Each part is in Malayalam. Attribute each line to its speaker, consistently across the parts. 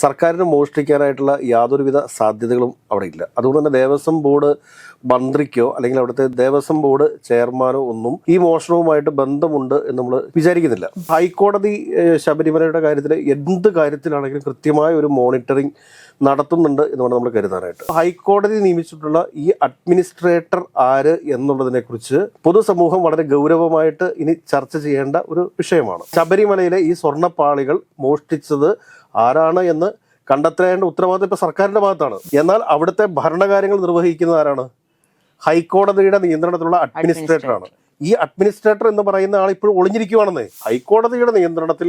Speaker 1: സർക്കാരിന് മോഷ്ടിക്കാനായിട്ടുള്ള യാതൊരുവിധ സാധ്യതകളും അവിടെ ഇല്ല അതുകൊണ്ട് തന്നെ ദേവസ്വം ബോർഡ് മന്ത്രിക്കോ അല്ലെങ്കിൽ അവിടുത്തെ ദേവസ്വം ബോർഡ് ചെയർമാനോ ഒന്നും ഈ മോഷണവുമായിട്ട് ബന്ധമുണ്ട് എന്ന് നമ്മൾ വിചാരിക്കുന്നില്ല. ഹൈക്കോടതി ശബരിമലയുടെ കാര്യത്തിൽ എന്ത് കാര്യത്തിലാണെങ്കിലും കൃത്യമായ ഒരു മോണിറ്ററിംഗ് നടത്തുന്നുണ്ട് എന്ന് വേണം നമ്മൾ കരുതാനായിട്ട്. ഹൈക്കോടതി നിയമിച്ചിട്ടുള്ള ഈ അഡ്മിനിസ്ട്രേറ്റർ ആര് എന്നുള്ളതിനെ കുറിച്ച് പൊതുസമൂഹം വളരെ ഗൗരവമായിട്ട് ഇനി ചർച്ച ചെയ്യേണ്ട ഒരു വിഷയമാണ്. ശബരിമലയിലെ ഈ സ്വർണപ്പാളികൾ മോഷ്ടിച്ചത് ആരാണ് എന്ന് കണ്ടെത്തേണ്ട ഉത്തരവാദിത്വം ഇപ്പൊ സർക്കാരിന്റെ ഭാഗത്താണ്. എന്നാൽ അവിടുത്തെ ഭരണകാര്യങ്ങൾ നിർവഹിക്കുന്നത് ആരാണ്? ഹൈക്കോടതിയുടെ നിയന്ത്രണത്തിലുള്ള അഡ്മിനിസ്ട്രേറ്റർ ആണ് ഈ അഡ്മിനിസ്ട്രേറ്റർ എന്ന് പറയുന്ന ആൾ ഇപ്പോൾ ഒളിഞ്ഞിരിക്കുവാണെന്ന്. ഹൈക്കോടതിയുടെ നിയന്ത്രണത്തിൽ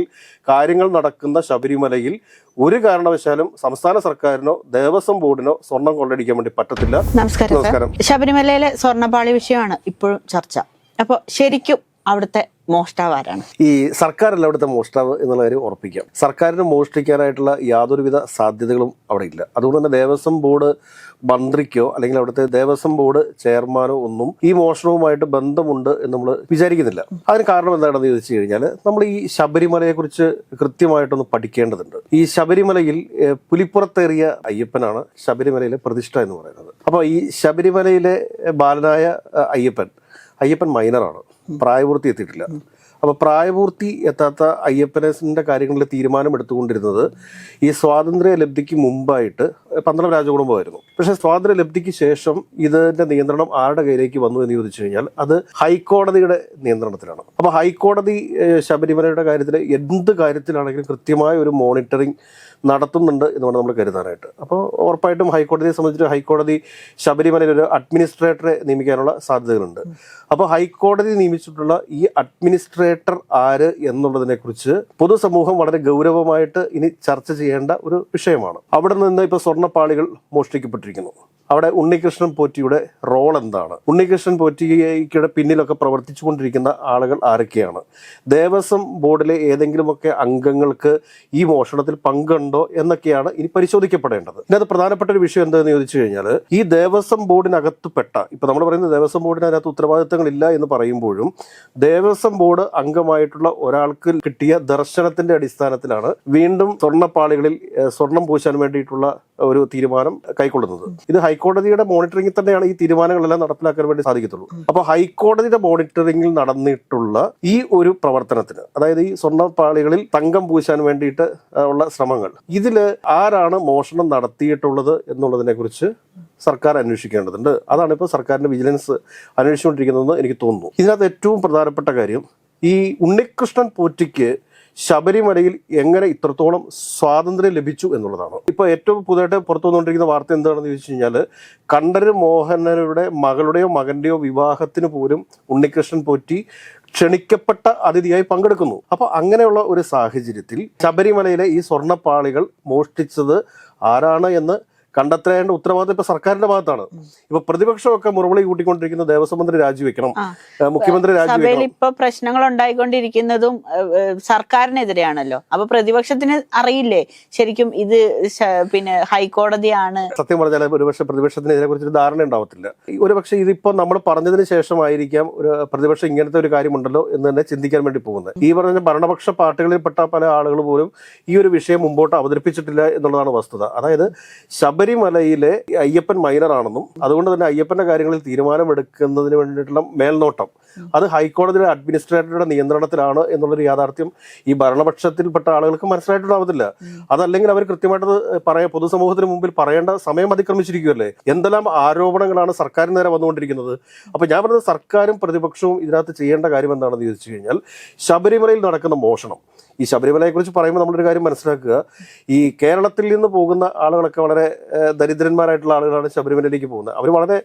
Speaker 1: കാര്യങ്ങൾ നടക്കുന്ന ശബരിമലയിൽ ഒരു കാരണവശാലും സംസ്ഥാന സർക്കാരിനോ ദേവസ്വം ബോർഡിനോ സ്വർണം കൊള്ളടിക്കാൻ വേണ്ടി പറ്റത്തില്ല.
Speaker 2: നമസ്കാരം. ശബരിമലയിലെ സ്വർണപാളി വിഷയമാണ് ഇപ്പോഴും ചർച്ച. അപ്പോൾ ശരിക്കും അവിടുത്തെ മോഷ്ടാവ് ആരാണ്
Speaker 1: ഈ സർക്കാരല്ല അവിടുത്തെ മോഷ്ടാവ് എന്നുള്ള കാര്യം ഉറപ്പിക്കാം. സർക്കാരിന് മോഷ്ടിക്കാനായിട്ടുള്ള യാതൊരുവിധ സാധ്യതകളും അവിടെ ഇല്ല അതുകൊണ്ട് തന്നെ ദേവസ്വം ബോർഡ് മന്ത്രിക്കോ അല്ലെങ്കിൽ അവിടുത്തെ ദേവസ്വം ബോർഡ് ചെയർമാനോ ഒന്നും ഈ മോഷണവുമായിട്ട് ബന്ധമുണ്ട് എന്ന് നമ്മൾ വിചാരിക്കുന്നില്ല. അതിന് കാരണം എന്താണെന്ന് ചോദിച്ചു കഴിഞ്ഞാൽ നമ്മൾ ഈ ശബരിമലയെ കുറിച്ച് കൃത്യമായിട്ടൊന്ന് പഠിക്കേണ്ടതുണ്ട്. ഈ ശബരിമലയിൽ പുലിപ്പുറത്തേറിയ അയ്യപ്പനാണ് ശബരിമലയിലെ പ്രതിഷ്ഠ എന്ന് പറയുന്നത്. അപ്പോൾ ഈ ശബരിമലയിലെ ബാലനായ അയ്യപ്പൻ അയ്യപ്പൻ മൈനറാണ്. പ്രായപൂർത്തി എത്തിയിട്ടില്ല. അപ്പോൾ പ്രായപൂർത്തി എത്താത്ത അയ്യപ്പനസിന്റെ കാര്യങ്ങളിൽ തീരുമാനം എടുത്തുകൊണ്ടിരുന്നത് ഈ സ്വാതന്ത്ര്യ ലബ്ധിക്ക് മുമ്പായിട്ട് പന്തളം രാജകുടുംബമായിരുന്നു. പക്ഷെ സ്വാതന്ത്ര്യ ലബ്ധിക്ക് ശേഷം ഇതിന്റെ നിയന്ത്രണം ആരുടെ കയ്യിലേക്ക് വന്നു എന്ന് ചോദിച്ചു കഴിഞ്ഞാൽ അത് ഹൈക്കോടതിയുടെ നിയന്ത്രണത്തിലാണ്. അപ്പോൾ ഹൈക്കോടതി ശബരിമലയുടെ കാര്യത്തിൽ എന്ത് കാര്യത്തിലാണെങ്കിലും കൃത്യമായ ഒരു മോണിറ്ററിംഗ് നടത്തുന്നുണ്ട് എന്ന് വേണം നമ്മൾ കരുതാനായിട്ട്. അപ്പോൾ ഉറപ്പായിട്ടും ഹൈക്കോടതിയെ സംബന്ധിച്ച് ഹൈക്കോടതി ശബരിമലയിൽ ഒരു അഡ്മിനിസ്ട്രേറ്ററെ നിയമിക്കാനുള്ള സാധ്യതകളുണ്ട്. അപ്പോൾ ഹൈക്കോടതി നിയമിച്ചിട്ടുള്ള ഈ അഡ്മിനിസ്ട്രേറ്റർ ആര് എന്നുള്ളതിനെക്കുറിച്ച് പൊതുസമൂഹം വളരെ ഗൗരവമായിട്ട് ഇനി ചർച്ച ചെയ്യേണ്ട ഒരു വിഷയമാണ്. അവിടെ നിന്ന് ഇപ്പോൾ സ്വർണപ്പാളികൾ മോഷ്ടിക്കപ്പെട്ടിരിക്കുന്നു. അവിടെ ഉണ്ണികൃഷ്ണൻ പോറ്റിയുടെ റോൾ എന്താണ്? ഉണ്ണികൃഷ്ണൻ പോറ്റിയുടെ പിന്നിലൊക്കെ പ്രവർത്തിച്ചുകൊണ്ടിരിക്കുന്ന ആളുകൾ ആരൊക്കെയാണ്? ദേവസ്വം ബോർഡിലെ ഏതെങ്കിലുമൊക്കെ അംഗങ്ങൾക്ക് ഈ മോഷണത്തിൽ പങ്കുണ്ടോ എന്നൊക്കെയാണ് ഇനി പരിശോധിക്കപ്പെടേണ്ടത്. ഇതിനകത്ത് പ്രധാനപ്പെട്ട ഒരു വിഷയം എന്താണെന്ന് ചോദിച്ചു കഴിഞ്ഞാൽ ഈ ദേവസ്വം ബോർഡിനകത്ത് പെട്ട ഇപ്പൊ നമ്മൾ പറയുന്നത് ദേവസ്വം ബോർഡിന് അതിനകത്ത് ഉത്തരവാദിത്തങ്ങളില്ല എന്ന് പറയുമ്പോഴും ദേവസ്വം ബോർഡ് അംഗമായിട്ടുള്ള ഒരാൾക്ക് കിട്ടിയ ദർശനത്തിന്റെ അടിസ്ഥാനത്തിലാണ് വീണ്ടും സ്വർണപ്പാളികളിൽ സ്വർണം പൂശാൻ വേണ്ടിയിട്ടുള്ള ഒരു തീരുമാനം കൈക്കൊള്ളുന്നത്. ഇത് ഹൈക്കോടതിയുടെ മോണിറ്ററിംഗിൽ തന്നെയാണ് ഈ തീരുമാനങ്ങളെല്ലാം നടപ്പിലാക്കാൻ വേണ്ടി സാധിക്കത്തുള്ളൂ. അപ്പോൾ ഹൈക്കോടതിയുടെ മോണിറ്ററിംഗിൽ നടന്നിട്ടുള്ള ഈ ഒരു പ്രവർത്തനത്തിന് അതായത് ഈ സ്വർണപ്പാളികളിൽ തങ്കം പൂശാൻ വേണ്ടിയിട്ട് ഉള്ള ശ്രമങ്ങൾ ഇതിൽ ആരാണ് മോഷണം നടത്തിയിട്ടുള്ളത് എന്നുള്ളതിനെ കുറിച്ച് സർക്കാർ അന്വേഷിക്കേണ്ടതുണ്ട്. അതാണ് ഇപ്പോൾ സർക്കാരിന്റെ വിജിലൻസ് അന്വേഷിച്ചുകൊണ്ടിരിക്കുന്നതെന്ന് എനിക്ക് തോന്നുന്നു. ഇതിനകത്ത് ഏറ്റവും പ്രധാനപ്പെട്ട കാര്യം ഈ ഉണ്ണികൃഷ്ണൻ പോറ്റിക്ക് ശബരിമലയിൽ എങ്ങനെ ഇത്രത്തോളം സ്വാതന്ത്ര്യം ലഭിച്ചു എന്നുള്ളതാണ്. ഇപ്പോൾ ഏറ്റവും പുതുതായിട്ട് പുറത്തു വന്നുകൊണ്ടിരിക്കുന്ന വാർത്ത എന്താണെന്ന് ചോദിച്ചു കഴിഞ്ഞാൽ കണ്ഠര് മോഹനരുടെ മകളുടെയോ മകന്റെയോ വിവാഹത്തിന് പോലും ഉണ്ണികൃഷ്ണൻ പോറ്റി ക്ഷണിക്കപ്പെട്ട അതിഥിയായി പങ്കെടുക്കുന്നു. അപ്പോൾ അങ്ങനെയുള്ള ഒരു സാഹചര്യത്തിൽ ശബരിമലയിലെ ഈ സ്വർണപ്പാളികൾ മോഷ്ടിച്ചത് ആരാണ് എന്ന് കണ്ടെത്തേണ്ട ഉത്തരവാദിത്വം ഇപ്പൊ സർക്കാരിന്റെ ഭാഗത്താണ്. ഇപ്പൊ പ്രതിപക്ഷമൊക്കെ മുറവിളി കൂട്ടിക്കൊണ്ടിരിക്കുന്ന ദേവസ്വം മന്ത്രി രാജിവെക്കണം മുഖ്യമന്ത്രി രാജിവെക്കണം.
Speaker 2: ഇപ്പൊ പ്രശ്നങ്ങൾ ഉണ്ടായിക്കൊണ്ടിരിക്കുന്നതും സർക്കാരിനെതിരെയാണല്ലോ. അപ്പൊ പ്രതിപക്ഷത്തിന് അറിയില്ലേ ശരിക്കും ഇത് പിന്നെ ഹൈക്കോടതിയാണ്?
Speaker 1: സത്യം പറഞ്ഞാൽ ഒരുപക്ഷെ പ്രതിപക്ഷത്തിന് ഇതിനെ കുറിച്ചൊരു ധാരണ ഉണ്ടാവത്തില്ല. ഒരുപക്ഷെ ഇതിപ്പോ നമ്മൾ പറഞ്ഞതിന് ശേഷമായിരിക്കാം ഒരു പ്രതിപക്ഷം ഇങ്ങനത്തെ ഒരു കാര്യമുണ്ടല്ലോ എന്ന് തന്നെ ചിന്തിക്കാൻ വേണ്ടി പോകുന്നത്. ഈ പറഞ്ഞ ഭരണപക്ഷ പാർട്ടികളിൽപ്പെട്ട പല ആളുകൾ പോലും ഈ ഒരു വിഷയം മുമ്പോട്ട് അവതരിപ്പിച്ചിട്ടില്ല എന്നുള്ളതാണ് വസ്തുത. അതായത് ശബരിമലയിലെ അയ്യപ്പൻ മൈനറാണെന്നും അതുകൊണ്ട് തന്നെ അയ്യപ്പന്റെ കാര്യങ്ങളിൽ തീരുമാനമെടുക്കുന്നതിന് വേണ്ടിയിട്ടുള്ള മേൽനോട്ടം. അത് ഹൈക്കോടതിയുടെ അഡ്മിനിസ്ട്രേറ്ററുടെ നിയന്ത്രണത്തിലാണ് എന്നുള്ളൊരു യാഥാർത്ഥ്യം ഈ ഭരണപക്ഷത്തിൽപ്പെട്ട ആളുകൾക്ക് മനസ്സിലായിട്ടുണ്ടാവത്തില്ല. അതല്ലെങ്കിൽ അവർ കൃത്യമായിട്ട് പറയാൻ പൊതുസമൂഹത്തിന് മുമ്പിൽ പറയേണ്ട സമയം അതിക്രമിച്ചിരിക്കുമല്ലേ എന്തെല്ലാം ആരോപണങ്ങളാണ് സർക്കാരിന് നേരെ വന്നുകൊണ്ടിരിക്കുന്നത്? അപ്പൊ ഞാൻ പറഞ്ഞത് സർക്കാരും പ്രതിപക്ഷവും ഇതിനകത്ത് ചെയ്യേണ്ട കാര്യം എന്താണെന്ന് ചോദിച്ചു കഴിഞ്ഞാൽ ശബരിമലയിൽ നടക്കുന്ന മോഷണം. ഈ ശബരിമലയെ കുറിച്ച് പറയുമ്പോൾ നമ്മളൊരു കാര്യം മനസ്സിലാക്കുക. ഈ കേരളത്തിൽ നിന്ന് പോകുന്ന ആളുകളൊക്കെ വളരെ ദരിദ്രന്മാരായിട്ടുള്ള ആളുകളാണ് ശബരിമലയിലേക്ക് പോകുന്നത്. അവർ വളരെ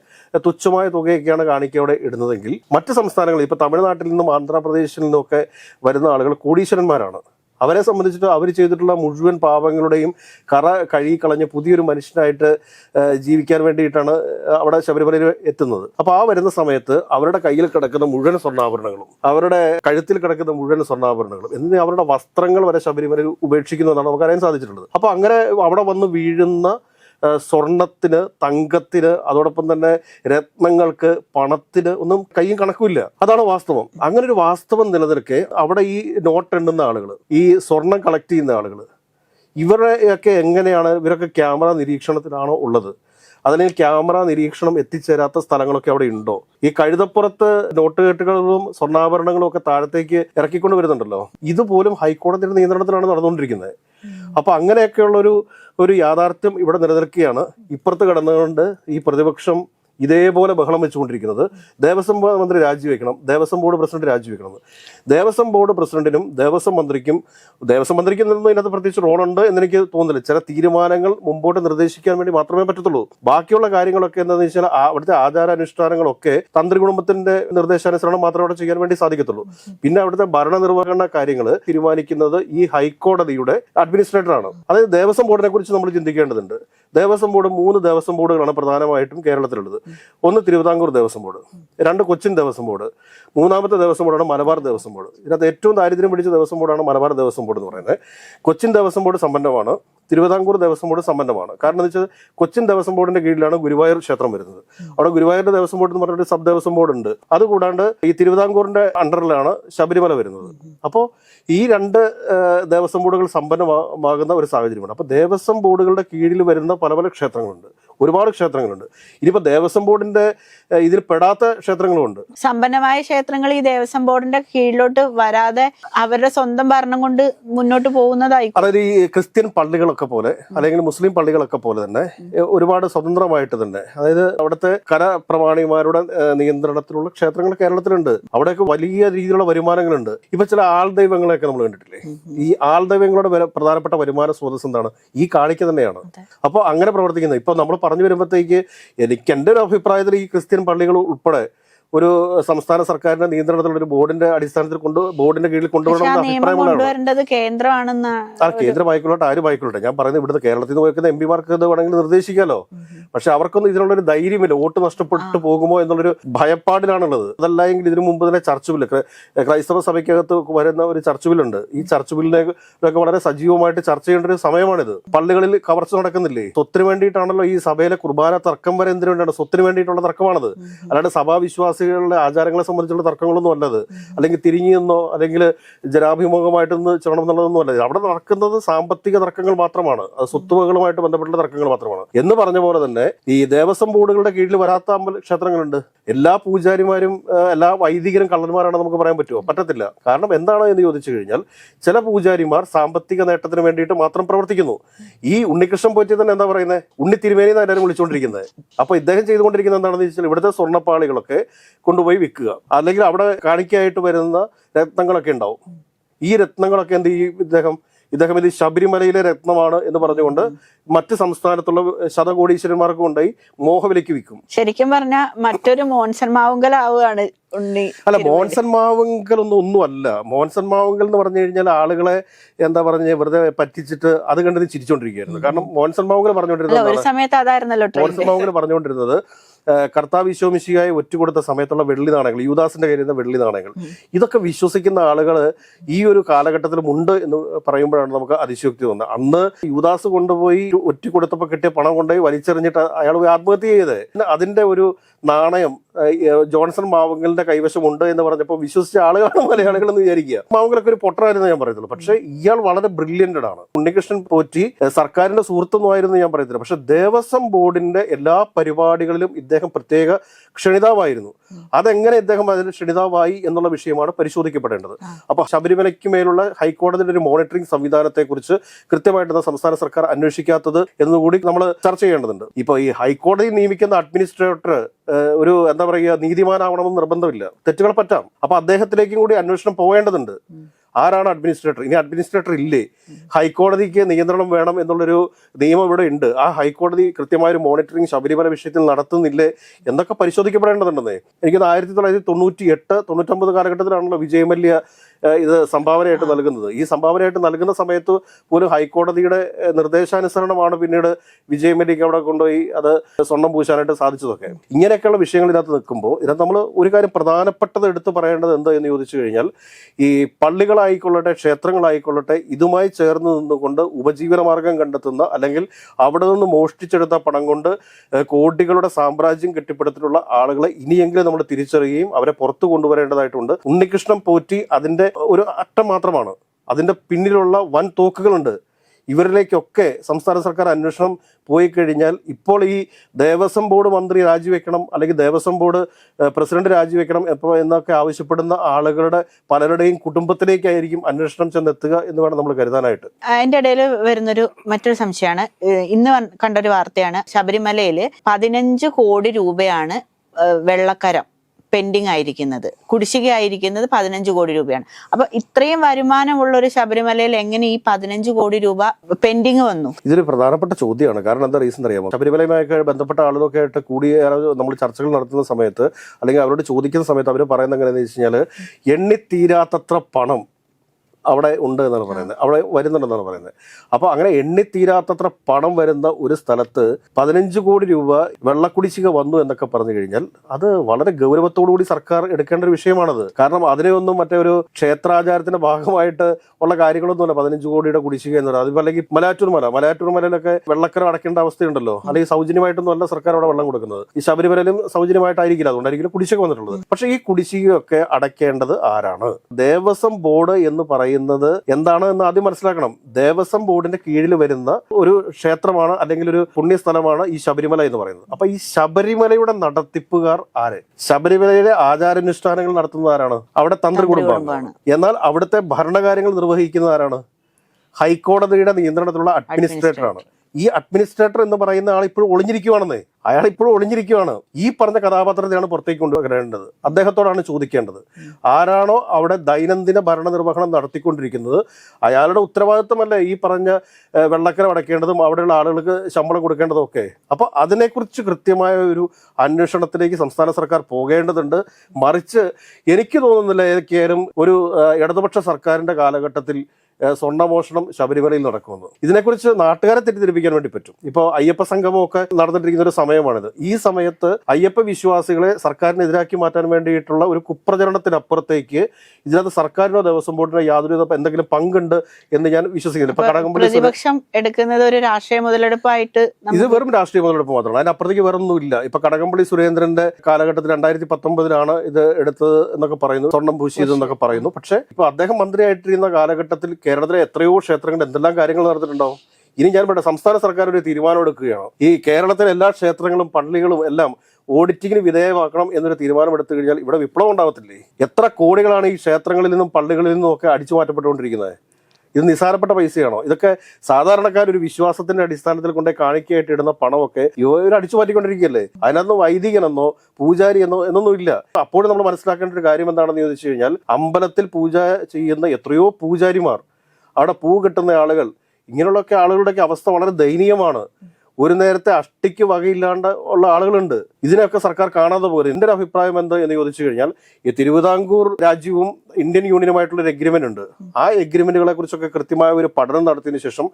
Speaker 1: തുച്ഛമായ തുകയൊക്കെയാണ് കാണിക്കയോടെ ഇടുന്നതെങ്കിൽ മറ്റ് സംസ്ഥാനങ്ങളിൽ ഇപ്പൊ തമിഴ്നാട്ടിൽ നിന്നും ആന്ധ്രാപ്രദേശിൽ നിന്നുമൊക്കെ വരുന്ന ആളുകൾ കോടീശ്വരന്മാരാണ്. അവരെ സംബന്ധിച്ചിട്ട് അവർ ചെയ്തിട്ടുള്ള മുഴുവൻ പാപങ്ങളുടെയും കറ കഴുകി കളഞ്ഞ് പുതിയൊരു മനുഷ്യനായിട്ട് ജീവിക്കാൻ വേണ്ടിയിട്ടാണ് അവിടെ ശബരിമലയിൽ എത്തുന്നത്. അപ്പൊ ആ വരുന്ന സമയത്ത് അവരുടെ കയ്യിൽ കിടക്കുന്ന മുഴുവൻ സ്വർണാഭരണങ്ങളും അവരുടെ കഴുത്തിൽ കിടക്കുന്ന മുഴുവൻ സ്വർണാഭരണങ്ങളും എന്നിട്ട് അവരുടെ വസ്ത്രങ്ങൾ വരെ ശബരിമലയിൽ ഉപേക്ഷിക്കുന്നതാണ് നമുക്ക് അറിയാൻ സാധിച്ചിട്ടുള്ളത്. അപ്പൊ അങ്ങനെ അവിടെ വന്ന് വീഴുന്ന സ്വർണത്തിന് തങ്കത്തിന് അതോടൊപ്പം തന്നെ രത്നങ്ങൾക്ക് പണത്തിന് ഒന്നും കയ്യും കണക്കുമില്ല. അതാണ് വാസ്തവം. അങ്ങനെ ഒരു വാസ്തവം നിലനിൽക്കെ അവിടെ ഈ നോട്ട് എണ്ണുന്ന ആളുകൾ ഈ സ്വർണം കളക്ട് ചെയ്യുന്ന ആളുകൾ ഇവരെയൊക്കെ എങ്ങനെയാണ് ഇവരൊക്കെ ക്യാമറ നിരീക്ഷണത്തിലാണോ ഉള്ളത്? അതല്ലെങ്കിൽ ക്യാമറ നിരീക്ഷണം എത്തിച്ചേരാത്ത സ്ഥലങ്ങളൊക്കെ അവിടെ ഉണ്ടോ? ഈ കഴുതപ്പുറത്ത് നോട്ട് കെട്ടുകളും സ്വർണാഭരണങ്ങളും ഒക്കെ താഴത്തേക്ക് ഇറക്കിക്കൊണ്ട് വരുന്നുണ്ടല്ലോ. ഇതുപോലും ഹൈക്കോടതിയുടെ നിയന്ത്രണത്തിലാണ് നടന്നുകൊണ്ടിരിക്കുന്നത്. അപ്പൊ അങ്ങനെയൊക്കെയുള്ളൊരു ഒരു യാഥാർത്ഥ്യം ഇവിടെ നിലനിൽക്കുകയാണ്. ഇപ്പുറത്ത് കടന്നുകൊണ്ട് ഈ പ്രതിപക്ഷം ഇതേപോലെ ബഹളം വെച്ചുകൊണ്ടിരിക്കുന്നത് ദേവസ്വം മന്ത്രി രാജിവെക്കണം ദേവസ്വം ബോർഡ് പ്രസിഡന്റ് രാജിവെക്കണം. ദേവസ്വം ബോർഡ് പ്രസിഡന്റിനും ദേവസ്വം മന്ത്രിക്കും ദേവസ്വം മന്ത്രിക്കും നിന്നും ഇതിനകത്ത് പ്രത്യേകിച്ച് റോളുണ്ട് എന്നെനിക്ക് തോന്നുന്നില്ല. ചില തീരുമാനങ്ങൾ മുമ്പോട്ട് നിർദ്ദേശിക്കാൻ വേണ്ടി മാത്രമേ പറ്റത്തുള്ളൂ. ബാക്കിയുള്ള കാര്യങ്ങളൊക്കെ എന്താണെന്ന് വെച്ചാൽ അവിടുത്തെ ആചാരാനുഷ്ഠാനങ്ങളൊക്കെ തന്ത്രി കുടുംബത്തിന്റെ നിർദ്ദേശാനുസരണം മാത്രമേ അവിടെ ചെയ്യാൻ വേണ്ടി സാധിക്കത്തുള്ളൂ. പിന്നെ അവിടുത്തെ ഭരണനിർവഹണ കാര്യങ്ങൾ തീരുമാനിക്കുന്നത് ഈ ഹൈക്കോടതിയുടെ അഡ്മിനിസ്ട്രേറ്ററാണ്. അതായത് ദേവസ്വം ബോർഡിനെ കുറിച്ച് നമ്മൾ ചിന്തിക്കേണ്ടതുണ്ട്. ദേവസ്വം ബോർഡ് മൂന്ന് ദേവസ്വം ബോർഡുകളാണ് പ്രധാനമായിട്ടും കേരളത്തിലുള്ളത്. ഒന്ന് തിരുവിതാംകൂർ ദേവസ്വം ബോർഡ് രണ്ട് കൊച്ചിൻ ദേവസ്വം ബോർഡ് മൂന്നാമത്തെ ദേവസ്വം ബോർഡാണ് മലബാർ ദേവസ്വം ബോർഡ്. ഇതിനകത്ത് ഏറ്റവും ദാരിദ്ര്യം പിടിച്ച ദേവസ്വം ബോർഡാണ് മലബാർ ദേവസ്വം ബോർഡ് എന്ന് പറയുന്നത്. കൊച്ചിൻ ദേവസ്വം ബോർഡ് സമ്പന്നമാണ് തിരുവിതാംകൂർ ദേവസ്വം ബോർഡ് സമ്പന്നമാണ്. കാരണം എന്ന് വെച്ചാൽ കൊച്ചിൻ ദേവസ്വം ബോർഡിന്റെ കീഴിലാണ് ഗുരുവായൂർ ക്ഷേത്രം വരുന്നത്. അവിടെ ഗുരുവായൂരിന്റെ ദേവസ്വം ബോർഡ് എന്ന് പറഞ്ഞിട്ട് സബ് ദേവസ്വം ബോർഡ് ഉണ്ട്. അതുകൂടാണ്ട് ഈ തിരുവിതാംകൂറിന്റെ അണ്ടറിലാണ് ശബരിമല വരുന്നത്. അപ്പോൾ ഈ രണ്ട് ദേവസ്വം ബോർഡുകൾ സമ്പന്നമാകുന്ന ഒരു സാഹചര്യമാണ്. അപ്പോൾ ദേവസ്വം ബോർഡുകളുടെ കീഴിൽ വരുന്ന പല പല ക്ഷേത്രങ്ങളുണ്ട്. ഒരുപാട് ക്ഷേത്രങ്ങളുണ്ട്. ഇനിയിപ്പോൾ ദേവസ്വം ബോർഡിന്റെ ഇതിൽ പെടാത്ത ക്ഷേത്രങ്ങളുമുണ്ട്.
Speaker 2: സമ്പന്നമായ ക്ഷേത്രങ്ങൾ ഈ ദേവസ്വം ബോർഡിന്റെ കീഴിലോട്ട് വരാതെ അവരുടെ സ്വന്തം ഭരണം കൊണ്ട് മുന്നോട്ട് പോകുന്നതായി
Speaker 1: അതായത് ഈ ക്രിസ്ത്യൻ പള്ളികളൊക്കെ പോലെ അല്ലെങ്കിൽ മുസ്ലിം പള്ളികളൊക്കെ പോലെ തന്നെ ഒരുപാട് സ്വതന്ത്രമായിട്ട് തന്നെ അതായത് അവിടുത്തെ കരപ്രമാണിമാരുടെ നിയന്ത്രണത്തിലുള്ള ക്ഷേത്രങ്ങൾ കേരളത്തിലുണ്ട്. അവിടെയൊക്കെ വലിയ രീതിയിലുള്ള വരുമാനങ്ങളുണ്ട്. ഇപ്പൊ ചില ആൾ ദൈവങ്ങളെയൊക്കെ നമ്മൾ കണ്ടിട്ടില്ലേ? ഈ ആൾ ദൈവങ്ങളുടെ പ്രധാനപ്പെട്ട വരുമാന സ്രോതസ് എന്താണ്? ഈ കാണിക്ക തന്നെയാണ്. അപ്പോൾ അങ്ങനെ പ്രവർത്തിക്കുന്നത്. ഇപ്പൊ നമ്മൾ പറഞ്ഞു വരുമ്പോഴത്തേക്ക് എനിക്ക് എന്റെ ഒരു അഭിപ്രായത്തിൽ ഈ ക്രിസ്ത്യൻ പള്ളികൾ ഉൾപ്പെടെ ഒരു സംസ്ഥാന സർക്കാരിന്റെ നിയന്ത്രണത്തിലുള്ള ഒരു ബോർഡിന്റെ അടിസ്ഥാനത്തിൽ കൊണ്ട് ബോർഡിന്റെ കീഴിൽ കൊണ്ടുവരണമെന്ന് അഭിപ്രായമുള്ളതാണ്.
Speaker 2: കേന്ദ്രമാണെന്ന
Speaker 1: ആ കേന്ദ്രമായിക്കോട്ടെ ആരും ആയിക്കോട്ടെ ഞാൻ പറയുന്നത് ഇവിടുത്തെ കേരളത്തിൽ നിന്ന് പോയിക്കുന്ന എം പിമാർക്ക് ഇത് വേണമെങ്കിൽ നിർദ്ദേശിക്കാലോ. പക്ഷെ അവർക്കൊന്നും ഇതിനുള്ള ഒരു ധൈര്യമില്ല. വോട്ട് നഷ്ടപ്പെട്ടു പോകുമോ എന്നുള്ളൊരു ഭയപ്പാടിലാണുള്ളത്. അതല്ല എങ്കിൽ ഇതിനു മുമ്പ് തന്നെ ചർച്ച ബില്ല് ക്രൈസ്തവ സഭയ്ക്കകത്ത് വരുന്ന ഒരു ചർച്ച ബില്ലുണ്ട് ഈ ചർച്ച ബില്ലിനെ ഇതൊക്കെ വളരെ സജീവമായിട്ട് ചർച്ച ചെയ്യേണ്ട ഒരു സമയമാണിത്. പള്ളികളിൽ കവർച്ച നടക്കുന്നില്ലേ? സ്വത്തിന് വേണ്ടിയിട്ടാണല്ലോ ഈ സഭയിലെ കുർബാന തർക്കം വരെ എന്തിനു വേണ്ടിയാണ്? സ്വത്തിന് വേണ്ടിയിട്ടുള്ള തർക്കമാണത്. അല്ലാണ്ട് സഭാവിശ്വാസികളുടെ ആചാരങ്ങളെ സംബന്ധിച്ചുള്ള തർക്കങ്ങളൊന്നും അല്ലത്. അല്ലെങ്കിൽ തിരിഞ്ഞു നിന്നോ അല്ലെങ്കിൽ ജനാഭിമുഖമായിട്ടൊന്ന് ചെയ്യണം എന്നുള്ളതൊന്നും അല്ല. അവിടെ നടക്കുന്നത് സാമ്പത്തിക തർക്കങ്ങൾ മാത്രമാണ്. അത് സ്വത്തുവകളുമായിട്ട് ബന്ധപ്പെട്ട തർക്കങ്ങൾ മാത്രമാണ്. എന്ന് പറഞ്ഞ പോലെ തന്നെ ഈ ദേവസ്വം ബോർഡുകളുടെ കീഴിൽ വരാത്ത അമ്പല ക്ഷേത്രങ്ങളുണ്ട്. എല്ലാ പൂജാരിമാരും എല്ലാ വൈദികരും കള്ളന്മാരാണെന്ന് നമുക്ക് പറയാൻ പറ്റുമോ? പറ്റത്തില്ല. കാരണം എന്താണ് എന്ന് ചോദിച്ചു കഴിഞ്ഞാൽ ചില പൂജാരിമാർ സാമ്പത്തിക നേട്ടത്തിന് വേണ്ടിയിട്ട് മാത്രം പ്രവർത്തിക്കുന്നു. ഈ ഉണ്ണികൃഷ്ണൻ പോറ്റി തന്നെ എന്താ പറയുന്നത് ഉണ്ണി തിരുമേനി എന്നാണ് എല്ലാവരും വിളിച്ചുകൊണ്ടിരിക്കുന്നത്. അപ്പൊ ഇദ്ദേഹം ചെയ്തുകൊണ്ടിരിക്കുന്നത് എന്താണെന്ന് വെച്ചാൽ ഇവിടുത്തെ സ്വർണപ്പാളികളൊക്കെ കൊണ്ടുപോയി വിൽക്കുക അല്ലെങ്കിൽ അവിടെ കാണിക്കായിട്ട് വരുന്ന രത്നങ്ങളൊക്കെ ഉണ്ടാവും. ഈ രത്നങ്ങളൊക്കെ എന്ത് ഈ ഇദ്ദേഹം? ഇദ്ദേഹം ഇത് ശബരിമലയിലെ രത്നമാണ് എന്ന് പറഞ്ഞുകൊണ്ട് മറ്റ് സംസ്ഥാനത്തുള്ള ശതകോടീശ്വരന്മാർക്ക് കൊണ്ടുപോയി മോഹവിലയ്ക്ക് വിൽക്കും.
Speaker 2: ശരിക്കും പറഞ്ഞ മറ്റൊരു മോൻസൺ മാവുങ്കൽ ആവുകയാണ്
Speaker 1: അല്ല മോൻസൺ മാവുങ്കൽ ഒന്നും ഒന്നുമല്ല. മോൻസൺ മാവുങ്കൽ എന്ന് പറഞ്ഞു കഴിഞ്ഞാൽ ആളുകളെ എന്താ പറഞ്ഞ വെറുതെ പറ്റിച്ചിട്ട് അത് കണ്ടിട്ട് ചിരിച്ചോണ്ടിരിക്കുകയായിരുന്നു. കാരണം മോൻസൺ മാവുങ്കൽ പറഞ്ഞുകൊണ്ടിരുന്നത് മോൻസൺ മാവുങ്കൽ പറഞ്ഞുകൊണ്ടിരുന്നത് കർത്താവ് വിശ്വമിശിയായി ഒറ്റുകൊടുത്ത സമയത്തുള്ള വെള്ളി നാണയങ്ങൾ യൂദാസിന്റെ കയ്യിൽ നിന്ന് വെള്ളി നാണയങ്ങൾ ഇതൊക്കെ വിശ്വസിക്കുന്ന ആളുകൾ ഈ ഒരു കാലഘട്ടത്തിലും ഉണ്ട് എന്ന് പറയുമ്പോഴാണ് നമുക്ക് അതിശയോക്തി തോന്നുന്നത്. അന്ന് യൂദാസ് കൊണ്ടുപോയി ഒറ്റ കൊടുത്തപ്പോൾ കിട്ടിയ പണം കൊണ്ടുപോയി വലിച്ചെറിഞ്ഞിട്ട് അയാൾ പോയി ആത്മഹത്യ ചെയ്ത് അതിന്റെ ഒരു നാണയം ജോൺസൺ മാവങ്കലിന്റെ കൈവശമുണ്ട് എന്ന് പറഞ്ഞപ്പോൾ വിശ്വസിച്ച ആളുകളാണ് മലയാളികൾ എന്ന് വിചാരിക്കുക. മാവങ്കലൊക്കെ ഒരു പൊട്ടറായിരുന്നു ഞാൻ പറയത്തുള്ളൂ പക്ഷേ ഇയാൾ വളരെ ബ്രില്യന്റഡ് ആണ്. ഉണ്ണികൃഷ്ണൻ പോറ്റി സർക്കാരിന്റെ സുഹൃത്തൊന്നും ആയിരുന്നു ഞാൻ പറയത്തില്ല പക്ഷെ ദേവസ്വം ബോർഡിന്റെ എല്ലാ പരിപാടികളിലും ഇദ്ദേഹം പ്രത്യേക ക്ഷണിതാവായിരുന്നു. അതെങ്ങനെ ഇദ്ദേഹം അതിന് ക്ഷണിതാവായി എന്നുള്ള വിഷയമാണ് പരിശോധിക്കപ്പെടേണ്ടത്. അപ്പൊ ശബരിമലയ്ക്ക് മേലുള്ള ഹൈക്കോടതിയുടെ ഒരു മോണിറ്ററിംഗ് സംവിധാനത്തെ കുറിച്ച് കൃത്യമായിട്ട് സംസ്ഥാന സർക്കാർ അന്വേഷിക്കാത്തത് എന്നുകൂടി നമ്മൾ ചർച്ച ചെയ്യേണ്ടതുണ്ട്. ഇപ്പൊ ഈ ഹൈക്കോടതി നിയമിക്കുന്ന അഡ്മിനിസ്ട്രേറ്റർ ഒരു എന്താ പറയുക നീതിമാനാവണമെന്ന് നിർബന്ധമില്ല. തെറ്റുകൾ പറ്റാം. അപ്പൊ അദ്ദേഹത്തിലേക്കും കൂടി അന്വേഷണം പോകേണ്ടതുണ്ട് ആരാണ് അഡ്മിനിസ്ട്രേറ്റർ? ഇനി അഡ്മിനിസ്ട്രേറ്റർ ഇല്ലേ? ഹൈക്കോടതിക്ക് നിയന്ത്രണം വേണം എന്നുള്ളൊരു നിയമം ഇവിടെ ഉണ്ട്. ആ ഹൈക്കോടതി കൃത്യമായ ഒരു മോണിറ്ററിംഗ് ശബരിമല വിഷയത്തിൽ നടത്തുന്നില്ലേ എന്നൊക്കെ പരിശോധിക്കപ്പെടേണ്ടതുണ്ടെന്നേ. എനിക്ക് ആയിരത്തി തൊള്ളായിരത്തി തൊണ്ണൂറ്റി എട്ട് തൊണ്ണൂറ്റൊമ്പത് കാലഘട്ടത്തിലാണല്ലോ വിജയമല്യ ഇത് സംഭാവനയായിട്ട് നൽകുന്നത്. ഈ സംഭാവനയായിട്ട് നൽകുന്ന സമയത്ത് പോലും ഹൈക്കോടതിയുടെ നിർദ്ദേശാനുസരണമാണ് പിന്നീട് വിജയ് വിജയമല്യക്ക് അവിടെ കൊണ്ടുപോയി അത് സ്വർണം പൂശാനായിട്ട് സാധിച്ചതൊക്കെ. ഇങ്ങനെയൊക്കെയുള്ള വിഷയങ്ങൾ ഇതിനകത്ത് നിൽക്കുമ്പോൾ ഇതിനകത്ത് നമ്മൾ ഒരു കാര്യം പ്രധാനപ്പെട്ടത് എടുത്തു പറയേണ്ടത് എന്താ എന്ന് ചോദിച്ചു കഴിഞ്ഞാൽ ഈ പള്ളികളായിക്കൊള്ളട്ടെ ക്ഷേത്രങ്ങളായിക്കൊള്ളട്ടെ ഇതുമായി ചേർന്ന് നിന്നുകൊണ്ട് ഉപജീവന മാർഗം കണ്ടെത്തുന്ന അല്ലെങ്കിൽ അവിടെ നിന്ന് മോഷ്ടിച്ചെടുത്ത പണം കൊണ്ട് കോടികളുടെ സാമ്രാജ്യം കെട്ടിപ്പടുത്തിട്ടുള്ള ആളുകളെ ഇനിയെങ്കിലും നമ്മൾ തിരിച്ചറിയുകയും അവരെ പുറത്തു കൊണ്ടുവരേണ്ടതായിട്ടുണ്ട്. ഉണ്ണികൃഷ്ണൻ പോറ്റി അതിന്റെ ഒരു അറ്റം മാത്രമാണ്. അതിന്റെ പിന്നിലുള്ള വൻ തോക്കുകളുണ്ട്. ഇവരിലേക്കൊക്കെ സംസ്ഥാന സർക്കാർ അന്വേഷണം പോയി കഴിഞ്ഞാൽ ഇപ്പോൾ ഈ ദേവസ്വം ബോർഡ് മന്ത്രി രാജിവെക്കണം അല്ലെങ്കിൽ ദേവസ്വം ബോർഡ് പ്രസിഡന്റ് രാജിവെക്കണം എപ്പോൾ എന്നൊക്കെ ആവശ്യപ്പെടുന്ന ആളുകളുടെ പലരുടെയും കുടുംബത്തിലേക്കായിരിക്കും അന്വേഷണം ചെന്നെത്തുക എന്ന് വേണം നമ്മൾ കരുതാനായിട്ട്.
Speaker 2: അതിന്റെ ഇടയിൽ വരുന്നൊരു മറ്റൊരു സംശയമാണ്. ഇന്ന് കണ്ടൊരു വാർത്തയാണ് ശബരിമലയിൽ പതിനഞ്ച് കോടി രൂപയാണ് വെള്ളക്കരം. പെൻഡിങ് ആയിരിക്കുന്നത്. കുടിശ്ശിക ആയിരിക്കുന്നത് പതിനഞ്ച് കോടി രൂപയാണ്. അപ്പൊ ഇത്രയും വരുമാനമുള്ള ഒരു ശബരിമലയിൽ എങ്ങനെ ഈ പതിനഞ്ച് കോടി രൂപ പെൻഡിങ് വന്നു?
Speaker 1: ഇതൊരു പ്രധാനപ്പെട്ട ചോദ്യമാണ്. കാരണം എന്താ റീസൺ അറിയാമോ? ശബരിമലയുമായി ബന്ധപ്പെട്ട ആളുകളൊക്കെ ആയിട്ട് കൂടി നമ്മൾ ചർച്ചകൾ നടത്തുന്ന സമയത്ത് അല്ലെങ്കിൽ അവരോട് ചോദിക്കുന്ന സമയത്ത് അവർ പറയുന്നത് എങ്ങനെയാണെന്ന് വെച്ച് കഴിഞ്ഞാൽ എണ്ണിത്തീരാത്തത്ര പണം അവിടെ ഉണ്ട് എന്നാണ് പറയുന്നത്. അവിടെ വരുന്നുണ്ടെന്നാണ് പറയുന്നത്. അപ്പോൾ അങ്ങനെ എണ്ണിത്തീരാത്തത്ര പണം വരുന്ന ഒരു സ്ഥലത്ത് പതിനഞ്ച് കോടി രൂപ വെള്ളക്കുടിശ്ശിക വന്നു എന്നൊക്കെ പറഞ്ഞു കഴിഞ്ഞാൽ അത് വളരെ കൂടി സർക്കാർ എടുക്കേണ്ട ഒരു വിഷയമാണത്. കാരണം അതിനെ ഒന്നും മറ്റേ ഒരു ക്ഷേത്രാചാരത്തിന്റെ ഭാഗമായിട്ട് ഉള്ള കാര്യങ്ങളൊന്നുമല്ല പതിനഞ്ച് കോടിയുടെ കുടിശ്ശിക എന്ന് പറയുന്നത്. അതിപ്പോ അല്ലെങ്കിൽ മലയാറ്റൂർ മല. മലയാറ്റൂർ മലയിലൊക്കെ വെള്ളക്കര അടക്കേണ്ട അവസ്ഥയുണ്ടല്ലോ. അല്ലെങ്കിൽ സൗജന്യമായിട്ടൊന്നും അല്ല സർക്കാർ അവിടെ വെള്ളം കൊടുക്കുന്നത്. ഈ ശബരിമലയിലും സൗജന്യമായിട്ടായിരിക്കില്ല. അതുകൊണ്ടായിരിക്കും കുടിശ്ശിക വന്നിട്ടുള്ളത്. പക്ഷേ ഈ കുടിശ്ശികയൊക്കെ അടയ്ക്കേണ്ടത് ആരാണ്? ദേവസ്വം ബോർഡ് എന്ന് പറയുന്നത് എന്താണ് എന്ന് ആദ്യം മനസ്സിലാക്കണം. ദേവസ്വം ബോർഡിന്റെ കീഴിൽ വരുന്ന ഒരു ക്ഷേത്രമാണ് അല്ലെങ്കിൽ ഒരു പുണ്യസ്ഥലമാണ് ഈ ശബരിമല എന്ന് പറയുന്നത്. അപ്പൊ ഈ ശബരിമലയുടെ നടത്തിപ്പുകാർ ആര്? ശബരിമലയിലെ ആചാരാനുഷ്ഠാനങ്ങൾ നടത്തുന്നത് ആരാണ്? അവിടെ തന്ത്രി കുടുംബമാണ്. എന്നാൽ അവിടുത്തെ ഭരണകാര്യങ്ങൾ നിർവഹിക്കുന്നത് ആരാണ്? ഹൈക്കോടതിയുടെ നിയന്ത്രണത്തിലുള്ള അഡ്മിനിസ്ട്രേറ്റർ ആണ് ഈ അഡ്മിനിസ്ട്രേറ്റർ എന്ന് പറയുന്ന ആൾ ഇപ്പോഴും ഒളിഞ്ഞിരിക്കുവാണെന്ന്. അയാൾ ഇപ്പോഴും ഒളിഞ്ഞിരിക്കുവാണ്. ഈ പറഞ്ഞ കഥാപാത്രത്തെയാണ് പുറത്തേക്ക് കൊണ്ടുവരേണ്ടത്. അദ്ദേഹത്തോടാണ് ചോദിക്കേണ്ടത്. ആരാണോ അവിടെ ദൈനംദിന ഭരണനിർവഹണം നടത്തിക്കൊണ്ടിരിക്കുന്നത്? അയാളുടെ ഉത്തരവാദിത്തമല്ലേ ഈ പറഞ്ഞ വെള്ളക്കര അടയ്ക്കേണ്ടതും അവിടെയുള്ള ആളുകൾക്ക് ശമ്പളം കൊടുക്കേണ്ടതും ഒക്കെ അപ്പൊ അതിനെക്കുറിച്ച് കൃത്യമായ ഒരു അന്വേഷണത്തിലേക്ക് സംസ്ഥാന സർക്കാർ പോകേണ്ടതുണ്ട്. മറിച്ച് എനിക്ക് തോന്നുന്നില്ല ഏതൊക്കെയാലും ഒരു ഇടതുപക്ഷ സർക്കാരിന്റെ കാലഘട്ടത്തിൽ സ്വർണമോഷണം ശബരിമലയിൽ നടക്കുമെന്ന് ഇതിനെക്കുറിച്ച് നാട്ടുകാരെ തെറ്റിദ്ധരിപ്പിക്കാൻ വേണ്ടി പറ്റും. ഇപ്പോൾ അയ്യപ്പ സംഗമമൊക്കെ നടന്നിട്ടിരിക്കുന്ന ഒരു സമയമാണിത്. ഈ സമയത്ത് അയ്യപ്പ വിശ്വാസികളെ സർക്കാരിനെതിരാക്കി മാറ്റാൻ വേണ്ടിയിട്ടുള്ള ഒരു കുപ്രചരണത്തിനപ്പുറത്തേക്ക് ഇതിനകത്ത് സർക്കാരിനോ ദേവസ്വം ബോർഡിനോ യാതൊരു എന്തെങ്കിലും പങ്കുണ്ട് എന്ന് ഞാൻ വിശ്വസിക്കുന്നു. ഇപ്പൊ കടകംപള്ളി
Speaker 2: പ്രതിപക്ഷം എടുക്കുന്നത് ഒരു രാഷ്ട്രീയ മുതലെടുപ്പായിട്ട്
Speaker 1: ഇത് വെറും രാഷ്ട്രീയ മുതലെടുപ്പ് മാത്രമാണ്. അതിനപ്പുറത്തേക്ക് വേറൊന്നുമില്ല. ഇപ്പൊ കടകംപള്ളി സുരേന്ദ്രന്റെ കാലഘട്ടത്തിൽ രണ്ടായിരത്തി പത്തൊമ്പതിലാണ് ഇത് എടുത്തത് എന്നൊക്കെ പറയുന്നു. സ്വർണം പൂശിയത് എന്നൊക്കെ പറയുന്നു. പക്ഷേ ഇപ്പൊ അദ്ദേഹം മന്ത്രിയായിട്ടിരുന്ന കാലഘട്ടത്തിൽ കേരളത്തിലെ എത്രയോ ക്ഷേത്രങ്ങളിൽ എന്തെല്ലാം കാര്യങ്ങൾ നടന്നിട്ടുണ്ടാവും? ഇനി ഞാൻ ഇവിടെ സംസ്ഥാന സർക്കാർ ഒരു തീരുമാനം എടുക്കുകയാണ്. ഈ കേരളത്തിലെ എല്ലാ ക്ഷേത്രങ്ങളും പള്ളികളും എല്ലാം ഓഡിറ്റിങ്ങിന് വിധേയമാക്കണം എന്നൊരു തീരുമാനം എടുത്തു കഴിഞ്ഞാൽ ഇവിടെ വിപ്ലവം ഉണ്ടാവത്തില്ലേ? എത്ര കോടികളാണ് ഈ ക്ഷേത്രങ്ങളിൽ നിന്നും പള്ളികളിൽ നിന്നും ഒക്കെ അടിച്ചു മാറ്റപ്പെട്ടുകൊണ്ടിരിക്കുന്നത്? ഇത് നിസാരപ്പെട്ട പൈസയാണോ? ഇതൊക്കെ സാധാരണക്കാർ ഒരു വിശ്വാസത്തിന്റെ അടിസ്ഥാനത്തിൽ കൊണ്ടേ കാണിക്കയായിട്ട് ഇടുന്ന പണമൊക്കെ ഇവർ അടിച്ചു മാറ്റിക്കൊണ്ടിരിക്കുകയല്ലേ? അതിനകത്ത് വൈദികനെന്നോ പൂജാരി എന്നോ എന്നൊന്നും ഇല്ല. അപ്പോഴും നമ്മൾ മനസ്സിലാക്കേണ്ട ഒരു കാര്യം എന്താണെന്ന് ചോദിച്ചു കഴിഞ്ഞാൽ അമ്പലത്തിൽ പൂജ ചെയ്യുന്ന എത്രയോ പൂജാരിമാർ അവിടെ പൂ കിട്ടുന്ന ആളുകൾ. ഇങ്ങനെയുള്ളൊക്കെ ആളുകളുടെയൊക്കെ അവസ്ഥ വളരെ ദയനീയമാണ്. ഒരു നേരത്തെ അഷ്ടിക്ക് വകയില്ലാണ്ട് ഉള്ള ആളുകളുണ്ട്. ഇതിനൊക്കെ സർക്കാർ കാണാതെ പോകരുത്. എന്റെ ഒരു അഭിപ്രായം എന്ത് എന്ന് ചോദിച്ചു കഴിഞ്ഞാൽ ഈ തിരുവിതാംകൂർ രാജ്യവും ഇന്ത്യൻ യൂണിയനുമായിട്ടുള്ള ഒരു എഗ്രിമെന്റ് ഉണ്ട്. ആ എഗ്രിമെന്റുകളെ കുറിച്ചൊക്കെ കൃത്യമായ ഒരു പഠനം നടത്തിയതിനു ശേഷം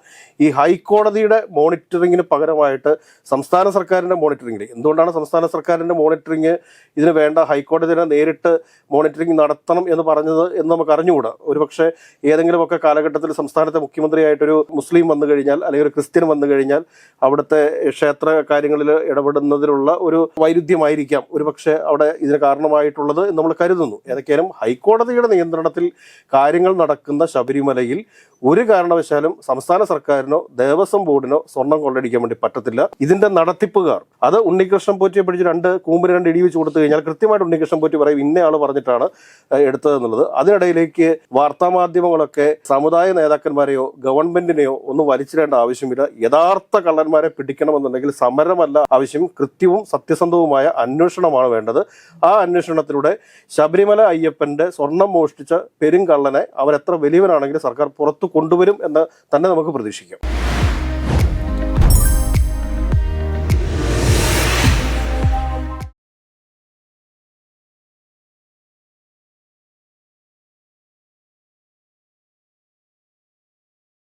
Speaker 1: ഈ ഹൈക്കോടതിയുടെ മോണിറ്ററിങ്ങിന് പകരമായിട്ട് സംസ്ഥാന സർക്കാരിന്റെ മോണിറ്ററിംഗിൽ എന്തുകൊണ്ടാണ് സംസ്ഥാന സർക്കാരിന്റെ മോണിറ്ററിംഗ് ഇതിന് വേണ്ട ഹൈക്കോടതിനെ നേരിട്ട് മോണിറ്ററിംഗ് നടത്തണം എന്ന് പറഞ്ഞത് എന്ന് നമുക്ക് അറിഞ്ഞുകൂടാ? ഒരുപക്ഷെ ഏതെങ്കിലുമൊക്കെ കാലഘട്ടത്തിൽ സംസ്ഥാനത്തെ മുഖ്യമന്ത്രിയായിട്ടൊരു മുസ്ലിം വന്നു കഴിഞ്ഞാൽ അല്ലെങ്കിൽ ഒരു ക്രിസ്ത്യൻ വന്നു കഴിഞ്ഞാൽ അവിടുത്തെ ക്ഷേത്ര കാര്യങ്ങളിൽ ഇടപെടുന്നതിലുള്ള ഒരു വൈരുദ്ധ്യമായിരിക്കാം. ഒരുപക്ഷെ അവിടെ ഇതിന് കാരണമായിട്ടുള്ളത് എന്ന് നമ്മൾ കരുതുന്നു. ഏതൊക്കെയാലും ഹൈക്കോടതിയുടെ നിയന്ത്രണത്തിൽ കാര്യങ്ങൾ നടക്കുന്ന ശബരിമലയിൽ ഒരു കാരണവശാലും സംസ്ഥാന സർക്കാരിനോ ദേവസ്വം ബോർഡിനോ സ്വർണം കൊള്ളടിക്കാൻ വേണ്ടി പറ്റത്തില്ല. ഇതിന്റെ നടത്തിപ്പുകാർ അത് ഉണ്ണികൃഷ്ണൻ പോറ്റിയെ പിടിച്ച് രണ്ട് കൂമ്പിന് രണ്ട് ഇടി വെച്ച് കൊടുത്തു കഴിഞ്ഞാൽ കൃത്യമായിട്ട് ഉണ്ണികൃഷ്ണൻ പോറ്റി പറയും ഇന്നയാൾ പറഞ്ഞിട്ടാണ് ഏഹ്, എടുത്തതെന്നുള്ളത്. അതിനിടയിലേക്ക് വാർത്താമാധ്യമങ്ങളൊക്കെ സമുദായ നേതാക്കന്മാരെയോ ഗവൺമെന്റിനെയോ ഒന്നും വലിച്ചിടേണ്ട ആവശ്യമില്ല. യഥാർത്ഥ കള്ളന്മാരെ പിടിക്കണമെന്നുണ്ടെങ്കിൽ സമരമല്ല ആവശ്യം കൃത്യവും സത്യസന്ധവുമായ അന്വേഷണമാണ് വേണ്ടത്. ആ അന്വേഷണത്തിലൂടെ ശബരിമല അയ്യപ്പന്റെ സ്വർണം മോഷ്ടിച്ച പെരുങ്കള്ളനെ അവരെത്ര വലിയവനാണെങ്കിലും സർക്കാർ പുറത്തു കൊണ്ടുവരും എന്ന് തന്നെ നമുക്ക് പ്രതീക്ഷിക്കാം.